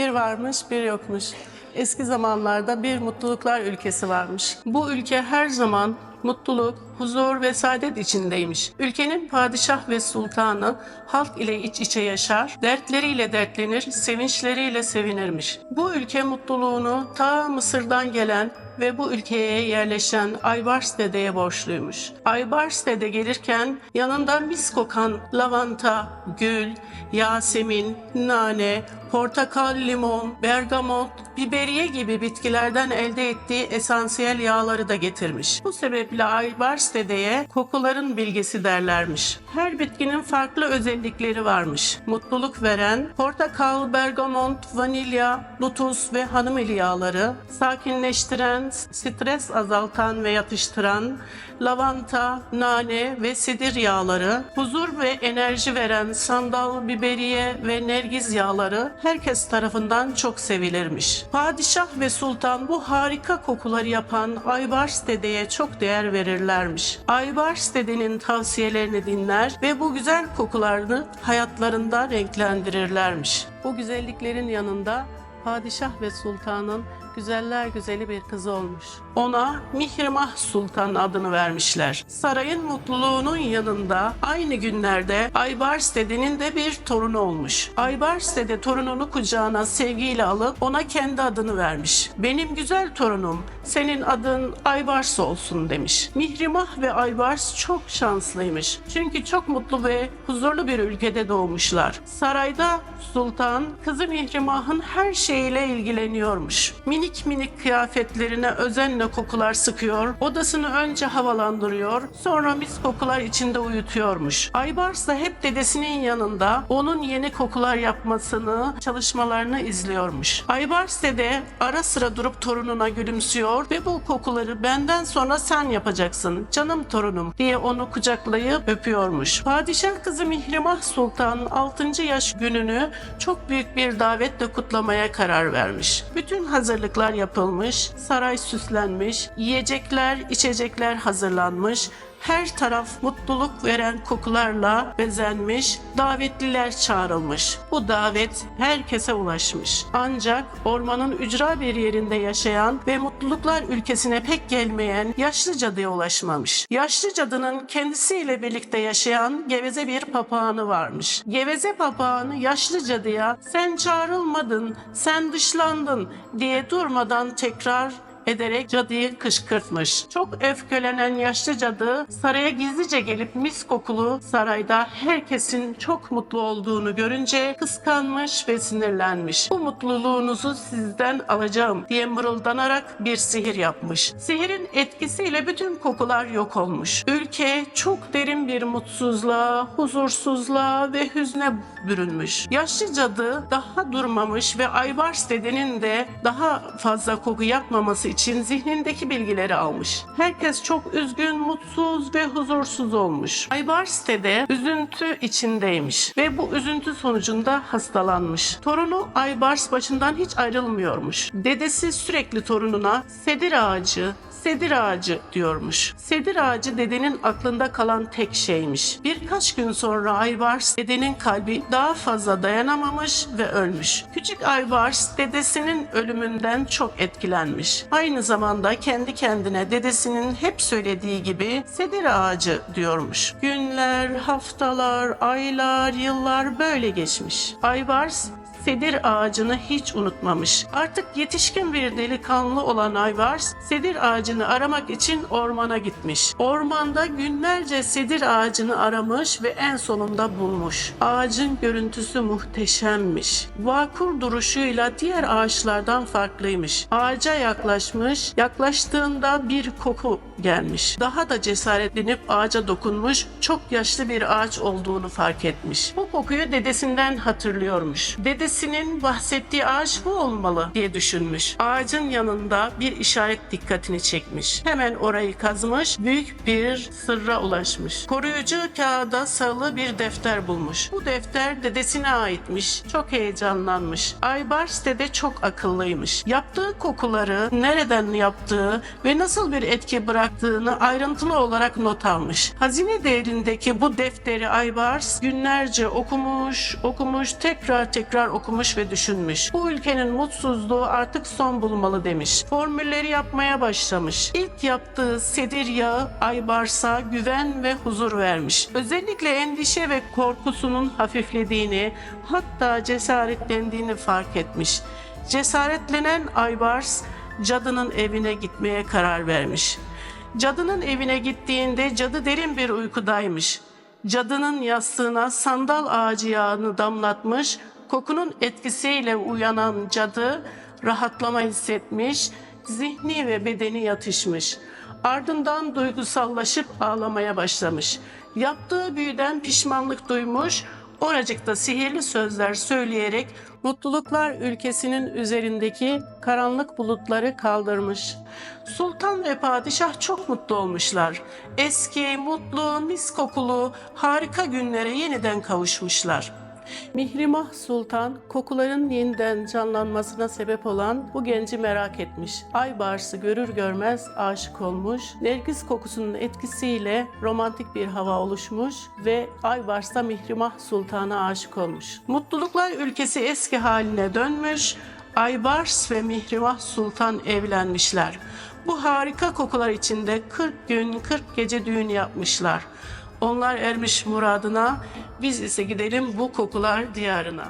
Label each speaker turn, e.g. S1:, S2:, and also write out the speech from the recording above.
S1: Bir varmış, bir yokmuş. Eski zamanlarda bir mutluluklar ülkesi varmış. Bu ülke her zaman mutluluk, huzur ve saadet içindeymiş. Ülkenin padişah ve sultanı halk ile iç içe yaşar, dertleriyle dertlenir, sevinçleriyle sevinirmiş. Bu ülke mutluluğunu ta Mısır'dan gelen ve bu ülkeye yerleşen Aybars Dede'ye borçluymuş. Aybars Dede gelirken yanında mis kokan lavanta, gül, yasemin, nane, portakal, limon, bergamot, biberiye gibi bitkilerden elde ettiği esansiyel yağları da getirmiş. Bu sebeple Aybars Dede'ye kokuların bilgesi derlermiş. Her bitkinin farklı özellikleri varmış. Mutluluk veren portakal, bergamot, vanilya, lutus ve hanım eli yağları, sakinleştiren, stres azaltan ve yatıştıran, lavanta, nane ve sedir yağları, huzur ve enerji veren sandal, biberiye ve nergiz yağları herkes tarafından çok sevilirmiş. Padişah ve sultan bu harika kokuları yapan Aybars dedeye çok değer verirlermiş. Aybars dedenin tavsiyelerini dinler ve bu güzel kokularını hayatlarında renklendirirlermiş. Bu güzelliklerin yanında padişah ve sultanın güzeller güzeli bir kızı olmuş. Ona Mihrimah Sultan adını vermişler. Sarayın mutluluğunun yanında aynı günlerde Aybars dedenin de bir torunu olmuş. Aybars dede torununu kucağına sevgiyle alıp ona kendi adını vermiş. Benim güzel torunum senin adın Aybars olsun demiş. Mihrimah ve Aybars çok şanslıymış. Çünkü çok mutlu ve huzurlu bir ülkede doğmuşlar. Sarayda sultan kızı Mihrimah'ın her şeyiyle ilgileniyormuş. Minik minik kıyafetlerine özenle kokular sıkıyor, odasını önce havalandırıyor, sonra mis kokular içinde uyutuyormuş. Aybars da hep dedesinin yanında onun yeni kokular yapmasını, çalışmalarını izliyormuş. Aybars dede ara sıra durup torununa gülümsüyor ve bu kokuları benden sonra sen yapacaksın canım torunum diye onu kucaklayıp öpüyormuş. Padişah kızı Mihrimah Sultan 6. yaş gününü çok büyük bir davetle kutlamaya karar vermiş. Bütün hazırlıklar yapılmış, saray süslenmiş, yiyecekler, içecekler hazırlanmış, her taraf mutluluk veren kokularla bezenmiş, davetliler çağrılmış. Bu davet herkese ulaşmış. Ancak ormanın ücra bir yerinde yaşayan ve mutluluklar ülkesine pek gelmeyen yaşlı cadıya ulaşmamış. Yaşlı cadının kendisiyle birlikte yaşayan geveze bir papağanı varmış. Geveze papağanı yaşlı cadıya sen çağrılmadın, sen dışlandın diye durmadan tekrar ederek cadıyı kışkırtmış. Çok öfkelenen yaşlı cadı saraya gizlice gelip mis kokulu sarayda herkesin çok mutlu olduğunu görünce kıskanmış ve sinirlenmiş. Bu mutluluğunuzu sizden alacağım diye mırıldanarak bir sihir yapmış. Sihirin etkisiyle bütün kokular yok olmuş. Ülke çok derin bir mutsuzluğa, huzursuzluğa ve hüzne bürünmüş. Yaşlı cadı daha durmamış ve Aybars dedenin de daha fazla koku yapmaması için zihnindeki bilgileri almış. Herkes çok üzgün, mutsuz ve huzursuz olmuş. Aybars dede üzüntü içindeymiş ve bu üzüntü sonucunda hastalanmış. Torunu Aybars başından hiç ayrılmıyormuş. Dedesi sürekli torununa sedir ağacı, sedir ağacı diyormuş. Sedir ağacı dedenin aklında kalan tek şeymiş. Birkaç gün sonra Aybars dedenin kalbi daha fazla dayanamamış ve ölmüş. Küçük Aybars dedesinin ölümünden çok etkilenmiş. Aynı zamanda kendi kendine dedesinin hep söylediği gibi sedir ağacı diyormuş. Günler, haftalar, aylar, yıllar böyle geçmiş. Aybars sedir ağacını hiç unutmamış. Artık yetişkin bir delikanlı olan Aybars, sedir ağacını aramak için ormana gitmiş. Ormanda günlerce sedir ağacını aramış ve en sonunda bulmuş. Ağacın görüntüsü muhteşemmiş. Vakur duruşuyla diğer ağaçlardan farklıymış. Ağaca yaklaşmış, yaklaştığında bir koku gelmiş. Daha da cesaretlenip ağaca dokunmuş, çok yaşlı bir ağaç olduğunu fark etmiş. Bu kokuyu dedesinden hatırlıyormuş. Dedesinin bahsettiği ağaç bu olmalı diye düşünmüş. Ağacın yanında bir işaret dikkatini çekmiş. Hemen orayı kazmış, büyük bir sırra ulaşmış. Koruyucu kağıda sarılı bir defter bulmuş. Bu defter dedesine aitmiş. Çok heyecanlanmış. Aybars dede çok akıllıymış. Yaptığı kokuları, nereden yaptığı ve nasıl bir etki bıraktığını ayrıntılı olarak not almış. Hazine değerindeki bu defteri Aybars günlerce okumuş, okumuş, tekrar tekrar okumuş ve düşünmüş. Bu ülkenin mutsuzluğu artık son bulmalı demiş. Formülleri yapmaya başlamış. İlk yaptığı sedir yağı Aybars'a güven ve huzur vermiş. Özellikle endişe ve korkusunun hafiflediğini, hatta cesaretlendiğini fark etmiş. Cesaretlenen Aybars cadının evine gitmeye karar vermiş. Cadının evine gittiğinde cadı derin bir uykudaymış. Cadının yastığına sandal ağacı yağını damlatmış, kokunun etkisiyle uyanan cadı rahatlama hissetmiş, zihni ve bedeni yatışmış. Ardından duygusallaşıp ağlamaya başlamış. Yaptığı büyüden pişmanlık duymuş, oracıkta sihirli sözler söyleyerek mutluluklar ülkesinin üzerindeki karanlık bulutları kaldırmış. Sultan ve padişah çok mutlu olmuşlar. Eski, mutlu, mis kokulu, harika günlere yeniden kavuşmuşlar. Mihrimah Sultan kokuların yeniden canlanmasına sebep olan bu genci merak etmiş. Aybars'ı görür görmez aşık olmuş. Nergis kokusunun etkisiyle romantik bir hava oluşmuş ve Aybars da Mihrimah Sultan'a aşık olmuş. Mutluluklar ülkesi eski haline dönmüş. Aybars ve Mihrimah Sultan evlenmişler. Bu harika kokular içinde 40 gün 40 gece düğün yapmışlar. Onlar ermiş muradına, biz ise gidelim bu kokular diyarına.